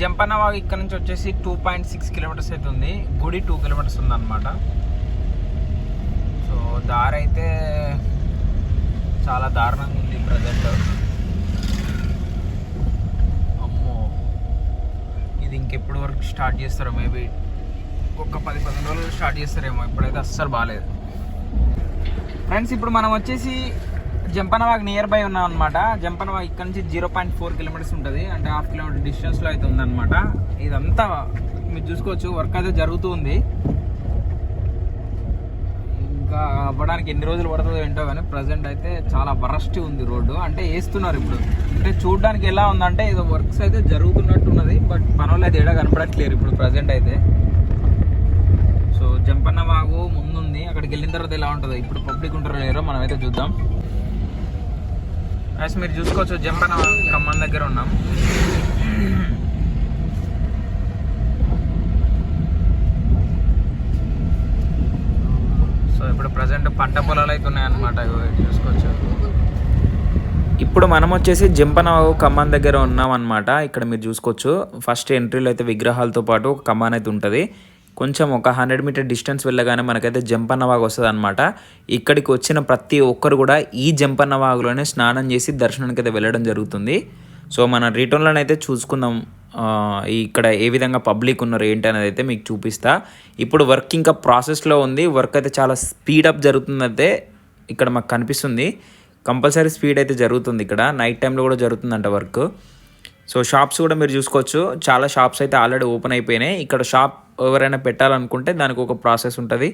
జంపన్నవాగ్ ఇక్కడ నుంచి వచ్చేసి టూ పాయింట్ సిక్స్ కిలోమీటర్స్ అయితే ఉంది. గుడి టూ కిలోమీటర్స్ ఉంది అనమాట సో దారి అయితే చాలా దారుణంగా ఉంది ప్రజెంట్ అమ్మో. ఇది ఇంకెప్పుడు వరకు స్టార్ట్ చేస్తారో మేబీ ఒక్క పది పదిహేను రోజులు స్టార్ట్ చేస్తారేమో ఇప్పుడైతే అస్సలు బాగాలేదు ఫ్రెండ్స్ ఇప్పుడు మనం వచ్చేసి జంపనవాగ్ నియర్ బై ఉన్నాం అనమాట జంపనవాగ్ ఇక్కడ నుంచి జీరో పాయింట్ ఫోర్ కిలోమీటర్స్ ఉంటుంది. అంటే హాఫ్ కిలోమీటర్ డిస్టెన్స్లో అయితే ఉందన్నమాట. ఇదంతా మీరు చూసుకోవచ్చు. వర్క్ అయితే జరుగుతూ ఉంది ఇంకా అవ్వడానికి ఎన్ని రోజులు పడుతుందో ఏంటో కానీ ప్రజెంట్ అయితే చాలా వరస్ట్ ఉంది రోడ్డు. అంటే వేస్తున్నారు ఇప్పుడు. అంటే చూడడానికి ఎలా ఉందంటే ఏదో వర్క్స్ అయితే జరుగుతున్నట్టున్నది బట్ పనులు అయితే ఏడా కనపడట్లేరు ఇప్పుడు ప్రజెంట్ అయితే. సో జంపన్న వాగు ముందుంది. అక్కడికి వెళ్ళిన తర్వాత ఎలా ఉంటుందో ఇప్పుడు పబ్లిక్ ఉంటారో లేరో మనం అయితే చూద్దాం. యాజ్ మీరు చూసుకోవచ్చు జంపన్న ఖమ్మం దగ్గర ఉన్నాం. సో ఇప్పుడు ప్రజెంట్ పంట పొలాలు అయితే ఉన్నాయన్నమాట చూసుకోవచ్చు. ఇప్పుడు మనం వచ్చేసి జంపనవాగు కమాన్ దగ్గర ఉన్నాం అనమాట ఇక్కడ మీరు చూసుకోవచ్చు ఫస్ట్ ఎంట్రీలో అయితే విగ్రహాలతో పాటు ఒక కమాన్ అయితే ఉంటుంది. కొంచెం ఒక హండ్రెడ్ మీటర్ డిస్టెన్స్ వెళ్ళగానే మనకైతే జంపన్నవాగు వస్తుంది అనమాట ఇక్కడికి వచ్చిన ప్రతి ఒక్కరు కూడా ఈ జంపన్నవాగులోనే స్నానం చేసి దర్శనానికి అయితే వెళ్ళడం జరుగుతుంది. సో మన రిటర్న్లోనే అయితే చూసుకుందాం ఇక్కడ ఏ విధంగా పబ్లిక్ ఉన్నారు ఏంటి అనేది అయితే మీకు చూపిస్తా. ఇప్పుడు వర్క్ ఇంకా ప్రాసెస్లో ఉంది. వర్క్ అయితే చాలా స్పీడప్ జరుగుతుందంటే ఇక్కడ మాకు కనిపిస్తుంది. కంపల్సరీ స్పీడ్ అయితే జరుగుతుంది ఇక్కడ. నైట్ టైంలో కూడా జరుగుతుందంట వర్క్. సో షాప్స్ కూడా మీరు చూసుకోవచ్చు. చాలా షాప్స్ అయితే ఆల్రెడీ ఓపెన్ అయిపోయినాయి. ఇక్కడ షాప్ ఎవరైనా పెట్టాలనుకుంటే దానికి ఒక ప్రాసెస్ ఉంటుంది.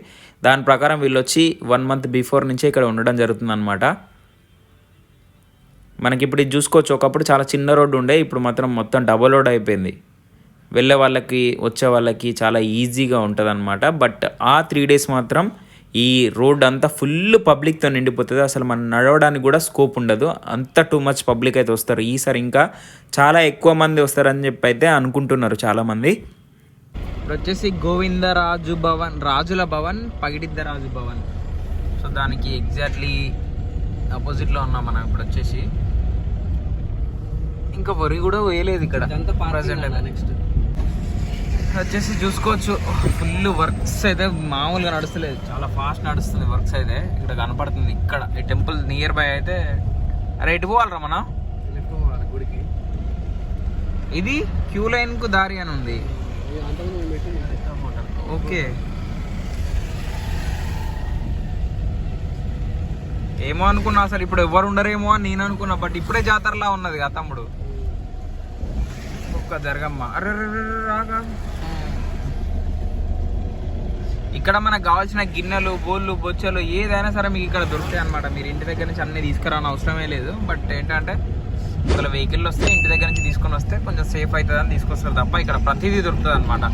దాని ప్రకారం వీళ్ళు వచ్చి వన్ మంత్ బిఫోర్ నుంచే ఇక్కడ ఉండడం జరుగుతుంది అనమాట మనకి ఇప్పుడు ఇది చూసుకోవచ్చు. ఒకప్పుడు చాలా చిన్న రోడ్డు ఉండే ఇప్పుడు మాత్రం మొత్తం డబల్ రోడ్ అయిపోయింది. వెళ్ళే వాళ్ళకి వచ్చే వాళ్ళకి చాలా ఈజీగా ఉంటుంది అనమాట బట్ ఆ త్రీ డేస్ మాత్రం ఈ రోడ్ అంతా ఫుల్ పబ్లిక్తో నిండిపోతుంది. అసలు మనం నడవడానికి కూడా స్కోప్ ఉండదు. అంత టూ మచ్ పబ్లిక్ అయితే వస్తారు. ఈసారి ఇంకా చాలా ఎక్కువ మంది వస్తారని చెప్పి అయితే అనుకుంటున్నారు చాలామంది. ఇప్పుడు వచ్చేసి గోవిందరాజు భవన్ రాజుల భవన్ పగిడిద్ద రాజు భవన్. సో దానికి ఎగ్జాక్ట్లీ ఆపోజిట్లో ఉన్నాం మనం ఇప్పుడు వచ్చేసి. ఇంకా వరి కూడా వేయలేదు ఇక్కడ. ప్రజెంట్ నెక్స్ట్ వచ్చేసి చూసుకోవచ్చు. ఫుల్ వర్క్స్ అయితే మామూలుగా నడుస్తలేదు. చాలా ఫాస్ట్ నడుస్తుంది వర్క్స్ అయితే. ఇక్కడ కనపడుతుంది. ఇక్కడ ఈ టెంపుల్ నియర్ బై అయితే. అరే ఎటు పోవాలరా మన? గుడికి. ఇది క్యూ లైన్కు దారి అని ఉంది. ఓకే. ఏమో అనుకున్నా అసలు ఇప్పుడు ఎవరు ఉండరేమో అని నేను అనుకున్నా బట్ ఇప్పుడే జాతరలా ఉన్నది కదా తమ్ముడు. ఒక్క జరగమ్మ. అరే రాగా ఇక్కడ మనకు కావాల్సిన గిన్నెలు బోళ్ళు బొచ్చలు ఏదైనా సరే మీకు ఇక్కడ దొరుకుతాయి అనమాట మీరు ఇంటి దగ్గర నుంచి అన్నీ తీసుకురాని అవసరమే లేదు. బట్ ఏంటంటే ఒకవేళ వెహికల్ వస్తే ఇంటి దగ్గర నుంచి తీసుకొని వస్తే కొంచెం సేఫ్ అవుతుంది అని తీసుకొస్తారు తప్ప ఇక్కడ ప్రతిదీ దొరుకుతుంది అనమాట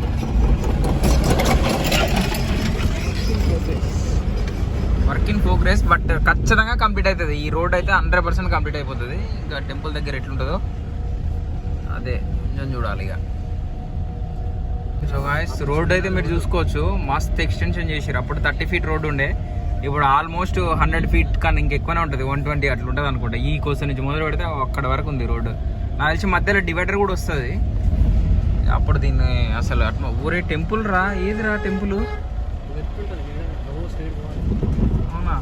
వర్క్ ఇన్ ప్రోగ్రెస్ బట్ ఖచ్చితంగా కంప్లీట్ అవుతుంది. ఈ రోడ్ అయితే హండ్రెడ్ పర్సెంట్ కంప్లీట్ అయిపోతుంది. ఇంకా టెంపుల్ దగ్గర ఎట్లుంటుందో అదే కొంచెం చూడాలి ఇక. సో గాయస్ రోడ్ అయితే మీరు చూసుకోవచ్చు. మస్త్ ఎక్స్టెన్షన్ చేసారు అప్పుడు థర్టీ ఫీట్ రోడ్ ఉండే. ఇప్పుడు ఆల్మోస్ట్ హండ్రెడ్ ఫీట్ కన్నా ఇంకెక్కువనే ఉంటుంది. వన్ ట్వంటీ అట్లా ఉంటుంది అనుకుంటా. ఈ కోసం నుంచి మొదలు పెడితే అక్కడ వరకు ఉంది రోడ్డు నాకు తెలిసి మధ్యలో డివైడర్ కూడా వస్తుంది. అప్పుడు దీన్ని అసలు అట్లా ఊరే టెంపుల్ రా? ఏది రా టెంపుల్ అవునా?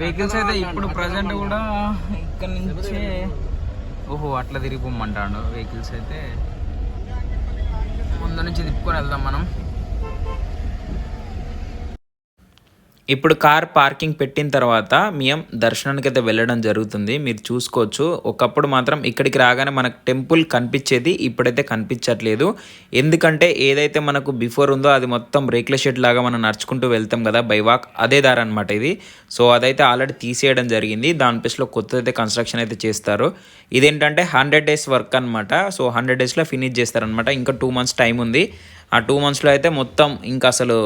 వెహికల్స్ అయితే ఇప్పుడు ప్రజెంట్ కూడా ఇక్కడ నుంచి. ఓహో అట్లా తిరిగిపోమంటాడు. వెహికల్స్ అయితే ముందు నుంచి తిప్పుకొని వెళ్దాం మనం. ఇప్పుడు కార్ పార్కింగ్ పెట్టిన తర్వాత మేము దర్శనానికి అయితే వెళ్ళడం జరుగుతుంది. మీరు చూసుకోవచ్చు. ఒకప్పుడు మాత్రం ఇక్కడికి రాగానే మనకు టెంపుల్ కనిపించేది ఇప్పుడైతే కనిపించట్లేదు. ఎందుకంటే ఏదైతే మనకు బిఫోర్ ఉందో అది మొత్తం రేకుల షెడ్ లాగా మనం నడుచుకుంటూ వెళ్తాం కదా బై వాక్ అదే దారి అనమాట ఇది. సో అదైతే ఆల్రెడీ తీసేయడం జరిగింది. దాని ప్లేస్లో కొత్తదైతే కన్స్ట్రక్షన్ అయితే చేస్తారు. ఇదేంటంటే హండ్రెడ్ డేస్ వర్క్ అనమాట సో హండ్రెడ్ డేస్లో ఫినిష్ చేస్తారనమాట ఇంకా టూ మంత్స్ టైం ఉంది. ఆ టూ మంత్స్లో అయితే మొత్తం ఇంకా అసలు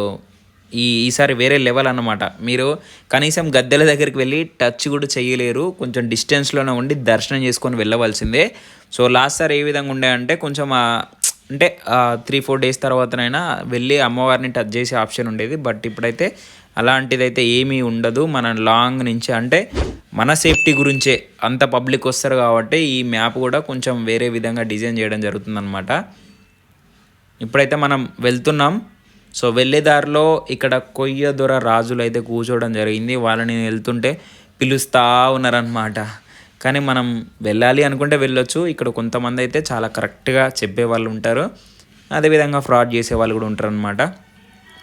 ఈ ఈసారి వేరే లెవెల్ అన్నమాట. మీరు కనీసం గద్దెల దగ్గరికి వెళ్ళి టచ్ కూడా చేయలేరు. కొంచెం డిస్టెన్స్లోనే ఉండి దర్శనం చేసుకొని వెళ్ళవలసిందే. సో లాస్ట్ సార్ ఏ విధంగా ఉండే అంటే కొంచెం అంటే త్రీ ఫోర్ డేస్ తర్వాతనైనా వెళ్ళి అమ్మవారిని టచ్ చేసే ఆప్షన్ ఉండేది. బట్ ఇప్పుడైతే అలాంటిదైతే ఏమీ ఉండదు. మన లాంగ్ నుంచి అంటే మన సేఫ్టీ గురించే అంత పబ్లిక్ వస్తారు కాబట్టి ఈ మ్యాప్ కూడా కొంచెం వేరే విధంగా డిజైన్ చేయడం జరుగుతుందన్నమాట. ఇప్పుడైతే మనం వెళ్తున్నాం. సో వెళ్ళే దారిలో ఇక్కడ కొయ్య దొర రాజులు అయితే కూర్చోవడం జరిగింది. వాళ్ళని వెళ్తుంటే పిలుస్తూ ఉన్నారనమాట కానీ మనం వెళ్ళాలి అనుకుంటే వెళ్ళొచ్చు. ఇక్కడ కొంతమంది అయితే చాలా కరెక్ట్గా చెప్పే వాళ్ళు ఉంటారు. అదేవిధంగా ఫ్రాడ్ చేసే వాళ్ళు కూడా ఉంటారు అనమాట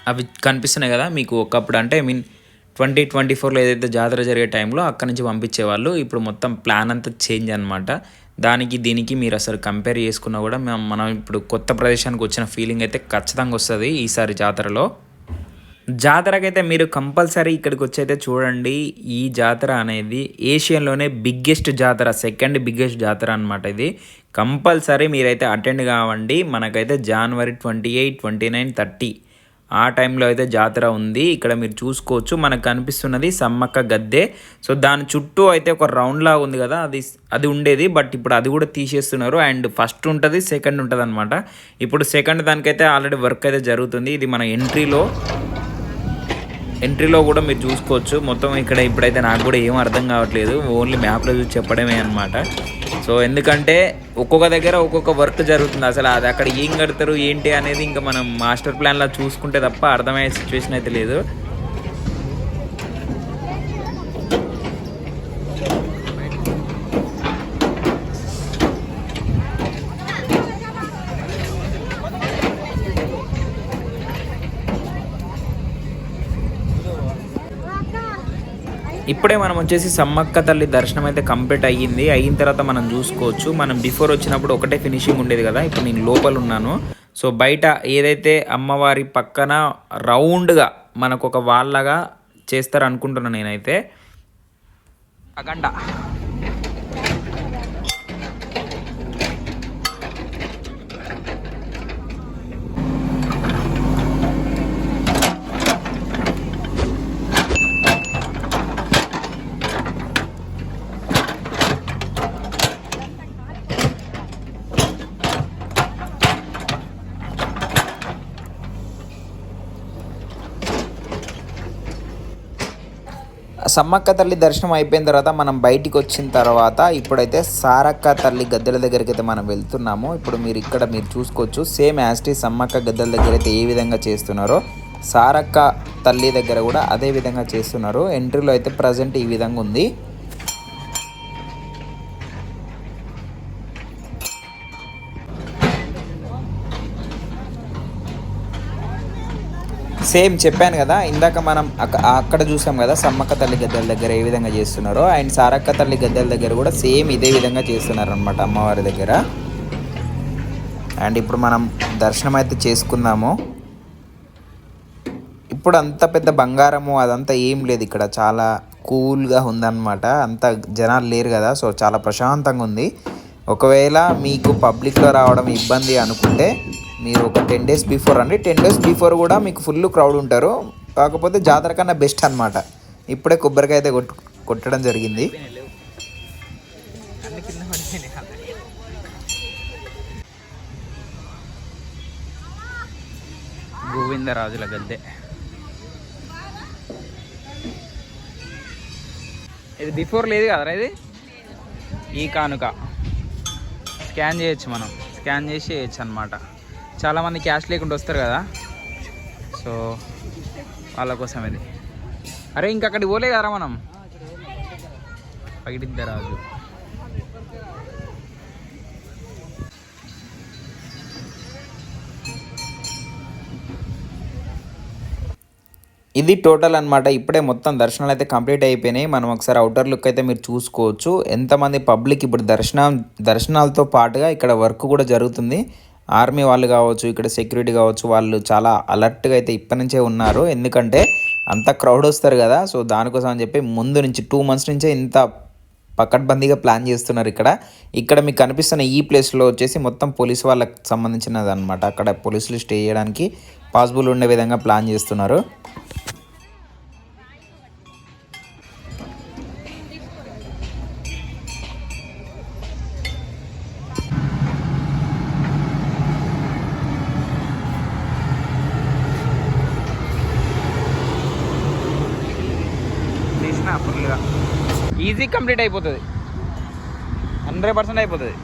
అవి కనిపిస్తున్నాయి కదా మీకు ఒకప్పుడు. అంటే ఐ మీన్ ట్వంటీ ట్వంటీ ఫోర్లో ఏదైతే జాతర జరిగే టైంలో అక్కడ నుంచి పంపించేవాళ్ళు. ఇప్పుడు మొత్తం ప్లాన్ అంతా చేంజ్ అనమాట దానికి దీనికి మీరు అసలు కంపేర్ చేసుకున్నా కూడా మేము మనం ఇప్పుడు కొత్త ప్రదేశానికి వచ్చిన ఫీలింగ్ అయితే ఖచ్చితంగా వస్తుంది ఈసారి జాతరలో. జాతరకైతే మీరు కంపల్సరీ ఇక్కడికి వచ్చి అయితే చూడండి. ఈ జాతర అనేది ఏషియన్లోనే బిగ్గెస్ట్ జాతర సెకండ్ బిగ్గెస్ట్ జాతర అనమాట ఇది. కంపల్సరీ మీరైతే అటెండ్ కావండి. మనకైతే జనవరి twenty eight twenty nine thirty ఆ టైంలో అయితే జాతర ఉంది. ఇక్కడ మీరు చూసుకోవచ్చు. మనకు కనిపిస్తున్నది సమ్మక్క గద్దె. సో దాని చుట్టూ అయితే ఒక రౌండ్ లాగా ఉంది కదా. అది అది ఉండేది. బట్ ఇప్పుడు అది కూడా తీసేస్తున్నారు. అండ్ ఫస్ట్ ఉంటుంది సెకండ్ ఉంటుంది అనమాట ఇప్పుడు సెకండ్ దానికైతే ఆల్రెడీ వర్క్ అయితే జరుగుతుంది. ఇది మన ఎంట్రీలో. ఎంట్రీలో కూడా మీరు చూసుకోవచ్చు. మొత్తం ఇక్కడ ఇప్పుడైతే నాకు కూడా ఏం అర్థం కావట్లేదు. ఓన్లీ మ్యాప్లో చూసి చెప్పడమే అనమాట సో ఎందుకంటే ఒక్కొక్క దగ్గర ఒక్కొక్క వర్క్ జరుగుతుంది. అసలు అది అక్కడ ఏం కడతారు ఏంటి అనేది ఇంకా మనం మాస్టర్ ప్లాన్లో చూసుకుంటే తప్ప అర్థమయ్యే సిచ్యువేషన్ అయితే లేదు. ఇప్పుడే మనం వచ్చేసి సమ్మక్క తల్లి దర్శనం అయితే కంప్లీట్ అయ్యింది. అయిన తర్వాత మనం చూసుకోవచ్చు. మనం బిఫోర్ వచ్చినప్పుడు ఒకటే ఫినిషింగ్ ఉండేది కదా. ఇప్పుడు నేను లోపల ఉన్నాను. సో బయట ఏదైతే అమ్మవారి పక్కన రౌండ్గా మనకు ఒక వాళ్ళగా చేస్తారు అనుకుంటున్నాను నేనైతే. అగండ. సమ్మక్క తల్లి దర్శనం అయిపోయిన తర్వాత మనం బయటికి వచ్చిన తర్వాత ఇప్పుడైతే సారక్క తల్లి గద్దెల దగ్గరికి అయితే మనం వెళ్తున్నాము. ఇప్పుడు మీరు ఇక్కడ మీరు చూసుకోవచ్చు సేమ్ యాస్టీ సమ్మక్క గద్దెల దగ్గర అయితే ఏ విధంగా చేస్తున్నారో సారక్క తల్లి దగ్గర కూడా అదే విధంగా చేస్తున్నారు. ఎంట్రీలో అయితే ప్రజెంట్ ఈ విధంగా ఉంది. సేమ్ చెప్పాను కదా ఇందాక మనం అక్క- అక్కడ చూసాం కదా సమ్మక్క తల్లి గద్దెల దగ్గర ఏ విధంగా చేస్తున్నారో అండ్ సారక్క తల్లి గద్దెల దగ్గర కూడా సేమ్ ఇదే విధంగా చేస్తున్నారు అనమాట అమ్మవారి దగ్గర. అండ్ ఇప్పుడు మనం దర్శనం అయితే చేసుకుందాము. ఇప్పుడు అంత పెద్ద బంగారము అదంతా ఏం లేదు ఇక్కడ చాలా కూల్గా ఉందన్నమాట. అంత జనాలు లేరు కదా సో చాలా ప్రశాంతంగా ఉంది. ఒకవేళ మీకు పబ్లిక్లో రావడం ఇబ్బంది అనుకుంటే మీరు ఒక టెన్ డేస్ బిఫోర్ అండి టెన్ డేస్ బిఫోర్ కూడా మీకు ఫుల్ క్రౌడ్ ఉంటారు. కాకపోతే జాతర కన్నా బెస్ట్ అనమాట ఇప్పుడే కొబ్బరికాయ అయితే కొట్టు కొట్టడం జరిగింది. గోవిందరాజుల గద్దె. ఇది బిఫోర్ లేదు కదరా ఇది? ఈ కానుక. స్కాన్ చేయొచ్చు మనం. స్కాన్ చేసి చేయొచ్చు అనమాట చాలామంది క్యాష్ లేకుండా వస్తారు కదా. సో వాళ్ళ కోసం ఇది. అరే ఇంక అక్కడికి పోలే కదరా మనం. పగిడిద్దరాజు ఇది టోటల్ అన్నమాట. ఇప్పుడే మొత్తం దర్శనాలు అయితే కంప్లీట్ అయిపోయినాయి. మనం ఒకసారి అవుటర్ లుక్ అయితే మీరు చూసుకోవచ్చు. ఎంతమంది పబ్లిక్ ఇప్పుడు దర్శనం దర్శనాలతో పాటుగా ఇక్కడ వర్క్ కూడా జరుగుతుంది. ఆర్మీ వాళ్ళు కావచ్చు ఇక్కడ సెక్యూరిటీ కావచ్చు వాళ్ళు చాలా అలర్ట్గా అయితే ఇప్పటి నుంచే ఉన్నారు. ఎందుకంటే అంత క్రౌడ్ వస్తారు కదా సో దానికోసం అని చెప్పి ముందు నుంచి టూ మంత్స్ నుంచే ఇంత పకడ్బందీగా ప్లాన్ చేస్తున్నారు ఇక్కడ. ఇక్కడ మీకు కనిపిస్తున్న ఈ ప్లేస్లో వచ్చేసి మొత్తం పోలీస్ వాళ్ళకి సంబంధించినది అనమాట అక్కడ పోలీసులు స్టే చేయడానికి పాసిబుల్ ఉండే విధంగా ప్లాన్ చేస్తున్నారు. ఈజీ కంప్లీట్ అయిపోతుంది. హండ్రెడ్ పర్సెంట్ అయిపోతుంది.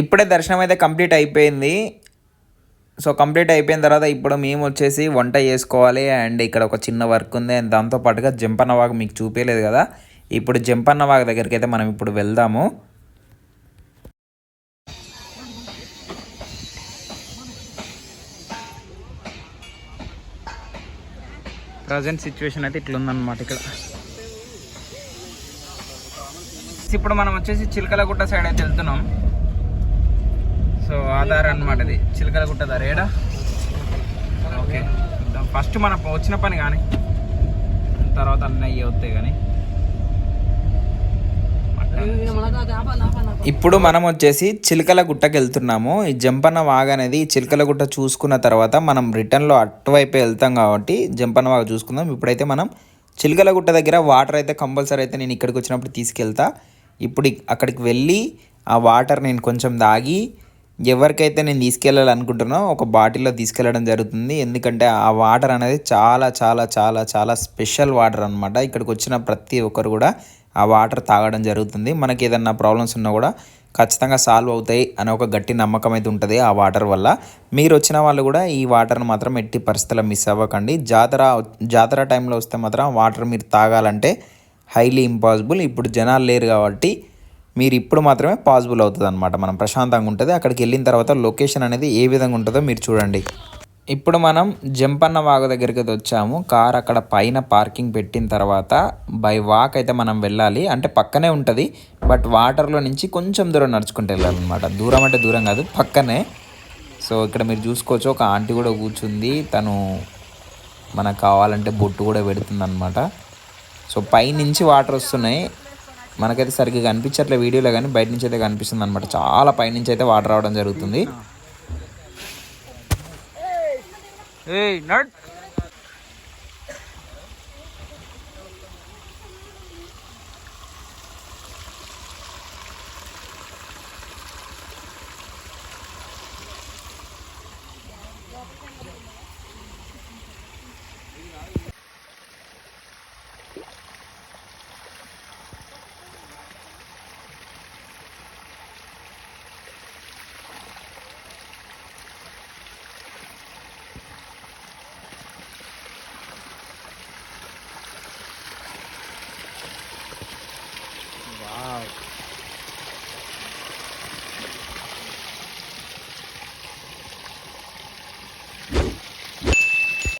ఇప్పుడే దర్శనం అయితే కంప్లీట్ అయిపోయింది. సో కంప్లీట్ అయిపోయిన తర్వాత ఇప్పుడు మేము వచ్చేసి వంట చేసుకోవాలి. అండ్ ఇక్కడ ఒక చిన్న వర్క్ ఉంది. అండ్ దాంతో పాటుగా జంపన్న మీకు చూపించలేదు కదా. ఇప్పుడు జంపన్న వాగ్ దగ్గరికి అయితే మనం ఇప్పుడు వెళ్దాము. ప్రజెంట్ సిచ్యువేషన్ అయితే ఇట్లా ఉందన్నమాట ఇక్కడ. ఇప్పుడు మనం వచ్చేసి చిలకలగుట్ట సైడ్ అయితే వెళ్తున్నాం. సో ఆధార్ అనమాట ఇది. చిలకలగుట్ట దారి. ఏడా? ఓకే. ఫస్ట్ మన వచ్చిన పని కానీ తర్వాత అన్నీ అయ్యి అవుతాయి కానీ. ఇప్పుడు మనం వచ్చేసి చిలకల గుట్టకి వెళ్తున్నాము ఈ జంపన్న వాగ్ అనేది చిలకల గుట్ట చూసుకున్న తర్వాత మనం రిటర్న్లో అటువైపు వెళ్తాం కాబట్టి జంపన్న వాగ్ చూసుకుందాం. ఇప్పుడైతే మనం చిలకల గుట్ట దగ్గర వాటర్ అయితే కంపల్సరీ అయితే నేను ఇక్కడికి వచ్చినప్పుడు తీసుకెళ్తా. ఇప్పుడు అక్కడికి వెళ్ళి ఆ వాటర్ నేను కొంచెం దాగి ఎవరికైతే నేను తీసుకెళ్ళాలనుకుంటున్నా ఒక బాటిల్లో తీసుకెళ్ళడం జరుగుతుంది. ఎందుకంటే ఆ వాటర్ అనేది చాలా చాలా చాలా చాలా స్పెషల్ వాటర్ అనమాట ఇక్కడికి వచ్చిన ప్రతి ఒక్కరు కూడా ఆ వాటర్ తాగడం జరుగుతుంది. మనకి ఏదన్నా ప్రాబ్లమ్స్ ఉన్నా కూడా ఖచ్చితంగా సాల్వ్ అవుతాయి అనే ఒక గట్టి నమ్మకం అయితే ఉంటుంది ఆ వాటర్ వల్ల. మీరు వచ్చిన వాళ్ళు కూడా ఈ వాటర్ని మాత్రం ఎట్టి పరిస్థితుల్లో మిస్ అవ్వకండి. జాతర జాతర టైంలో వస్తే మాత్రం వాటర్ మీరు తాగాలంటే హైలీ ఇంపాసిబుల్ ఇప్పుడు జనాలు లేరు కాబట్టి మీరు ఇప్పుడు మాత్రమే పాసిబుల్ అవుతుంది అనమాట మనం ప్రశాంతంగా ఉంటుంది. అక్కడికి వెళ్ళిన తర్వాత లొకేషన్ అనేది ఏ విధంగా ఉంటుందో మీరు చూడండి. ఇప్పుడు మనం జంపన్న వాగు దగ్గరికి అయితే వచ్చాము. కార్ అక్కడ పైన పార్కింగ్ పెట్టిన తర్వాత బై వాక్ అయితే మనం వెళ్ళాలి. అంటే పక్కనే ఉంటుంది. బట్ వాటర్లో నుంచి కొంచెం దూరం నడుచుకుంటూ వెళ్ళాలన్నమాట. దూరం అంటే దూరం కాదు పక్కనే. సో ఇక్కడ మీరు చూసుకోవచ్చు ఒక ఆంటీ కూడా కూర్చుంది. తను మనకు కావాలంటే బొట్టు కూడా పెడుతుంది అనమాట సో పైనుంచి వాటర్ వస్తున్నాయి. మనకైతే సరిగ్గా కనిపించట్లే వీడియోలో కానీ బయట నుంచి అయితే కనిపిస్తుంది అనమాట చాలా పైనుంచి అయితే వాటర్ రావడం జరుగుతుంది. ఏయ్ నట్